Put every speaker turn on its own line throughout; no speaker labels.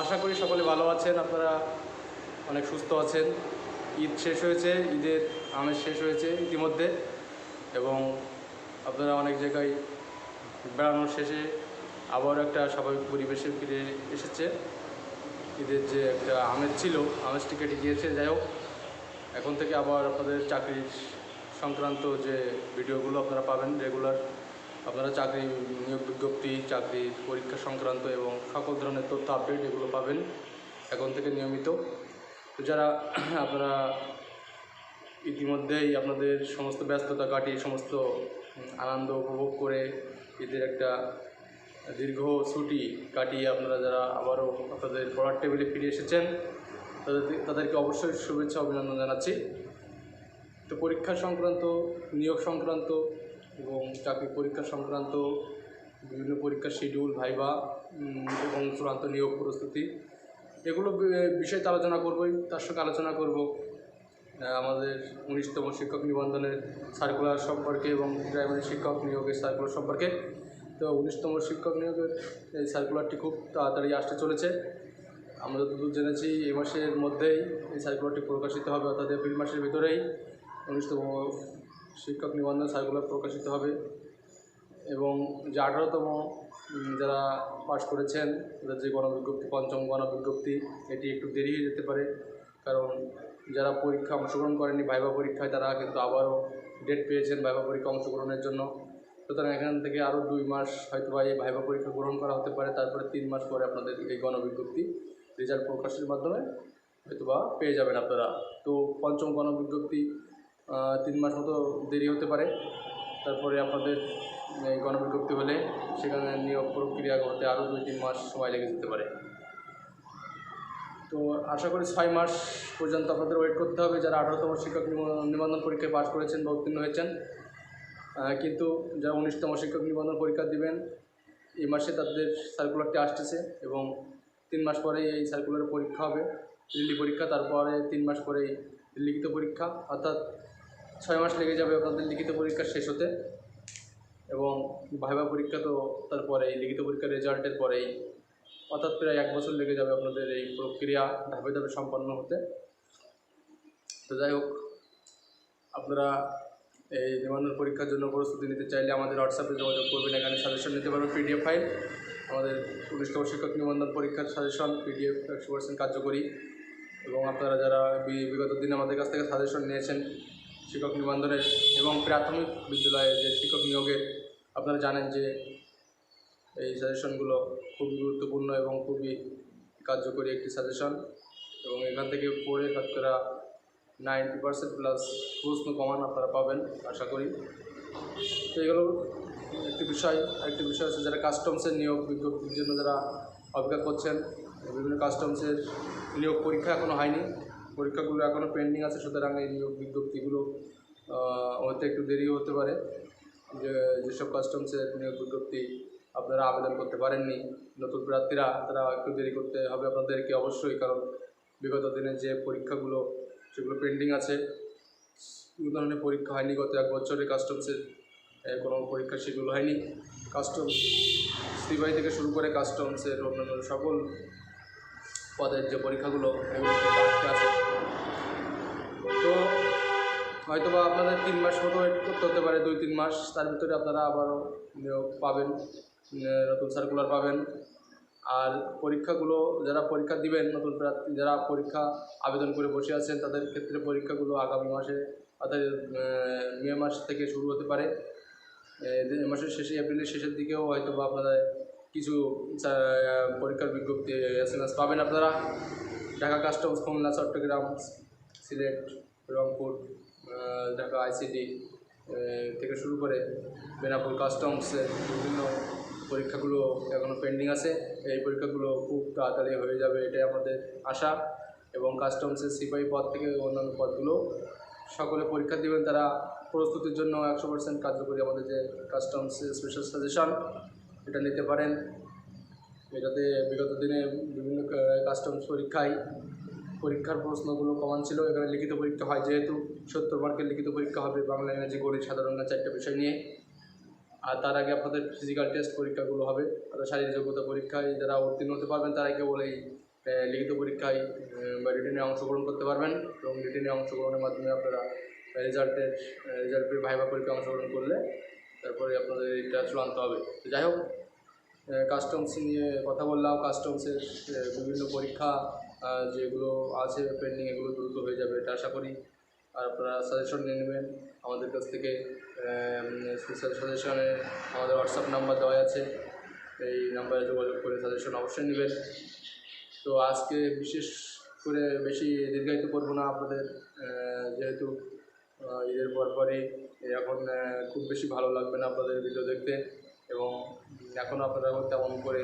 আশা করি সকলে ভালো আছেন, আপনারা অনেক সুস্থ আছেন। ঈদ শেষ হয়েছে, ঈদের আমেজ শেষ হয়েছে ইতিমধ্যে এবং আপনারা অনেক জায়গায় বেড়ানোর শেষে আবার একটা স্বাভাবিক পরিবেশে ফিরে এসেছে। ঈদের যে একটা আমেজ ছিল আমেজটি কেটে গিয়েছে যাই হোক, এখন থেকে আবার আপনাদের চাকরির সংক্রান্ত যে ভিডিওগুলো আপনারা পাবেন রেগুলার আপনারা চাকরি নিয়োগ বিজ্ঞপ্তি, চাকরি পরীক্ষা সংক্রান্ত এবং সকল ধরনের তথ্য আপডেট এগুলো পাবেন এখন থেকে নিয়মিত। যারা আপনারা ইতিমধ্যেই আপনাদের সমস্ত ব্যস্ততা কাটিয়ে সমস্ত আনন্দ উপভোগ করে ঈদের একটা দীর্ঘ ছুটি কাটিয়ে আপনারা যারা আবারও আপনাদের পড়ার টেবিলে ফিরে এসেছেন তাদের তাদেরকে অবশ্যই শুভেচ্ছা অভিনন্দন জানাচ্ছি। তো পরীক্ষা সংক্রান্ত, নিয়োগ সংক্রান্ত এবং চাকরি পরীক্ষা সংক্রান্ত বিভিন্ন পরীক্ষার শিডিউল ভাইবা এবং চূড়ান্ত নিয়োগ প্রস্তুতি। এগুলো বিষয়ে আলোচনা করবই, তার সঙ্গে আলোচনা করব আমাদের উনিশতম শিক্ষক নিবন্ধনের সার্কুলার সম্পর্কে এবং প্রাইমারি শিক্ষক নিয়োগের সার্কুলার সম্পর্কে। তো উনিশতম শিক্ষক নিয়োগের এই সার্কুলারটি খুব তাড়াতাড়ি আসতে চলেছে। আমরা যতদূর জেনেছি এই মাসের মধ্যেই এই সার্কুলারটি প্রকাশিত হবে, অর্থাৎ এপ্রিল মাসের ভিতরেই। উনিশতম শিক্ষক নিবন্ধন সার্কুলার প্রকাশিত হবে এবং যে আঠারোতম যারা পাশ করেছেন, তাদের যে গণবিজ্ঞপ্তি, পঞ্চম গণবিজ্ঞপ্তি, এটি একটু দেরি হয়ে যেতে পারে কারণ যারা পরীক্ষা অংশগ্রহণ করেনি ভাইবা পরীক্ষায় তারা কিন্তু আবারও ডেট পেয়েছেন ভাইবা পরীক্ষা অংশগ্রহণের জন্য। সুতরাং এখান থেকে আরও দুই মাস হয়তো বা এই ভাইবা পরীক্ষা গ্রহণ করা হতে পারে, তারপরে তিন মাস পরে আপনাদের এই গণবিজ্ঞপ্তি রেজাল্ট প্রকাশের মাধ্যমে হয়তো পেয়ে যাবেন আপনারা। তো পঞ্চম গণবিজ্ঞপ্তি তিন মাস মতো দেরি হতে পারে। তারপরে আপনাদের গণবিজ্ঞপ্তি হলে সেখানে নিয়োগ প্রক্রিয়া করতে আরও দুই তিন মাস সময় লেগে যেতে পারে। তো আশা করি ছয় মাস পর্যন্ত আপনাদের ওয়েট করতে হবে। যারা আঠারোতম শিক্ষক নিব- নিবন্ধন পরীক্ষায় পাশ করেছেন বা উত্তীর্ণ হয়েছেন কিন্তু যারা উনিশতম শিক্ষক নিবন্ধন পরীক্ষা দিবেন, এই মাসে তাদের সার্কুলারটি আসতেছে এবং তিন মাস পরেই এই সার্কুলার পরীক্ষা হবে। দিল্লি পরীক্ষা, তারপরে তিন মাস পরেই লিখিত পরীক্ষা। অর্থাৎ ছয় মাস লেগে যাবে আপনাদের লিখিত পরীক্ষা শেষ হতে। এবং ভাইবা পরীক্ষা তো তারপরে এই লিখিত পরীক্ষার রেজাল্টের পরেই। অর্থাৎ প্রায় এক বছর লেগে যাবে আপনাদের এই প্রক্রিয়া ধাপে ধাপে সম্পন্ন হতে। তো যাই হোক, আপনারা এই নিবন্ধন পরীক্ষার জন্য প্রস্তুতি নিতে চাইলে আমাদের হোয়াটসঅ্যাপে যোগাযোগ করবেন। এখানে সাজেশন নিতে পারবেন পিডিএফ ফাইল আমাদের উনিশতম শিক্ষক নিবন্ধন পরীক্ষার সাজেশন পিডিএফ একশো পার্সেন্ট কার্যকরী। এবং আপনারা যারা বিগত দিনে আমাদের কাছ থেকে সাজেশন নিয়েছেন শিক্ষক নিবন্ধনের এবং প্রাথমিক বিদ্যালয়ে যে শিক্ষক নিয়োগের, আপনারা জানেন যে এই সাজেশনগুলো খুবই গুরুত্বপূর্ণ এবং খুবই কার্যকরী একটি সাজেশন এবং এখান থেকে পড়ে আপনারা নাইনটি পার্সেন্ট প্লাস প্রশ্ন কমান আপনারা পাবেন, আশা করি। তো এগুলো একটি বিষয়। আরেকটি বিষয় হচ্ছে যারা কাস্টমসের নিয়োগ বিজ্ঞপ্তির জন্য যারা অপেক্ষা করছেন, বিভিন্ন কাস্টমসের নিয়োগ পরীক্ষা এখনও হয়নি। পরীক্ষাগুলো এখনও পেন্ডিং আছে সুতরাং এই নিয়োগ বিজ্ঞপ্তিগুলো আহ, হতে একটু দেরি হতে পারে। যে যেসব কাস্টমসের নিয়োগ বিজ্ঞপ্তি আপনারা আবেদন করতে পারেননি নতুন প্রার্থীরা তারা একটু দেরি করতে হবে আপনাদেরকে অবশ্যই কারণ বিগত দিনে যে পরীক্ষাগুলো সেগুলো পেন্ডিং আছে। কোনো ধরনের পরীক্ষা হয়নি গত এক বছরে কাস্টমসের কোনো পরীক্ষা শিডিউল হয়নি। কাস্টমস সিবাই থেকে শুরু করে কাস্টমসের অন্যান্য সকল পদের যে পরীক্ষাগুলো এগুলো হয়তো বা আপনাদের তিন মাস মতো ওয়েট করতে হতে পারে, দুই, তিন মাস। তার ভিতরে আপনারা আবারও, নিয়োগ পাবেন নতুন সার্কুলার পাবেন। আর পরীক্ষাগুলো, যারা পরীক্ষা দিবেন, নতুন প্রার্থী, যারা পরীক্ষা আবেদন করে বসে আছেন, তাদের ক্ষেত্রে পরীক্ষাগুলো আগামী মাসে, অর্থাৎ মে মাস থেকে শুরু হতে পারে। মাসের শেষে, এপ্রিলের শেষের দিকেও হয়তো বা আপনাদের কিছু পরীক্ষার বিজ্ঞপ্তি এস এম এস পাবেন আপনারা। ঢাকা কাস্টমস খুলনা চট্টগ্রাম, সিলেট, রংপুর। ঢাকা আইসিডি থেকে শুরু করে বেনাপুর কাস্টমসের বিভিন্ন পরীক্ষাগুলো এখনও পেন্ডিং আছে। এই পরীক্ষাগুলো খুব তাড়াতাড়ি হয়ে যাবে, এটাই আমাদের আশা। এবং কাস্টমসের সিপাহী পদ থেকে অন্যান্য পদগুলো সকলে পরীক্ষা দিবেন, তারা প্রস্তুতির জন্য একশো পার্সেন্ট কার্যকরী আমাদের যে কাস্টমস স্পেশাল সাজেশন এটা নিতে পারেন। এটাতে বিগত দিনে বিভিন্ন কাস্টমস পরীক্ষায় পরীক্ষার প্রশ্নগুলো কমান ছিল। এখানে লিখিত পরীক্ষা হয় যেহেতু সত্তর মার্কের লিখিত পরীক্ষা হবে। বাংলা, ইংরাজি, গণিত সাধারণ চারটে বিষয় নিয়ে। আর তার আগে আপনাদের ফিজিক্যাল টেস্ট পরীক্ষাগুলো হবে। অর্থাৎ শারীরিক যোগ্যতা পরীক্ষায় যারা উত্তীর্ণ হতে পারবেন তারাই কেবল এই লিখিত পরীক্ষায় বা রিটেনে অংশগ্রহণ করতে পারবেন। এবং রিটেনে অংশগ্রহণের মাধ্যমে আপনারা রেজাল্টের রেজাল্টের ভাইবা পরীক্ষায় অংশগ্রহণ করলে তারপরে আপনাদের এটা চূড়ান্ত হবে। তো যাই হোক কাস্টমস নিয়ে কথা বললাম। কাস্টমসের বিভিন্ন পরীক্ষা যেগুলো আছে পেন্ডিং এগুলো দ্রুত হয়ে যাবে। এটা আশা করি আর আপনারা সাজেশন নিয়ে নেবেন। আমাদের কাছ থেকে স্পেশাল সাজেশনে আমাদের হোয়াটসঅ্যাপ নাম্বার দেওয়া আছে। এই নাম্বারে যোগাযোগ করে সাজেশন অবশ্যই নেবেন। তো আজকে বিশেষ করে বেশি দীর্ঘায়িত করব না আপনাদের যেহেতু ঈদের পর পরই এখন খুব বেশি ভালো লাগবে না আপনাদের ভিডিও দেখতে। এবং এখনও আপনারা তেমন করে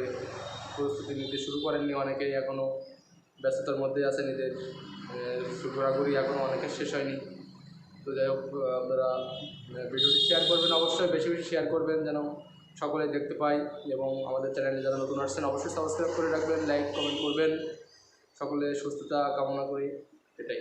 প্রস্তুতি নিতে শুরু করেননি অনেকেই এখনও ব্যস্ততার মধ্যে আছে নিজের ঘোরাঘুরি এখনও অনেকের শেষ হয়নি। তো যাই হোক আপনারা ভিডিওটি শেয়ার করবেন, অবশ্যই বেশি বেশি শেয়ার করবেন যেন সকলে দেখতে পাই এবং আমাদের চ্যানেলে যারা নতুন আসছেন, অবশ্যই সাবস্ক্রাইব করে রাখবেন লাইক কমেন্ট করবেন। সকলে সুস্থতা কামনা করি, এটাই।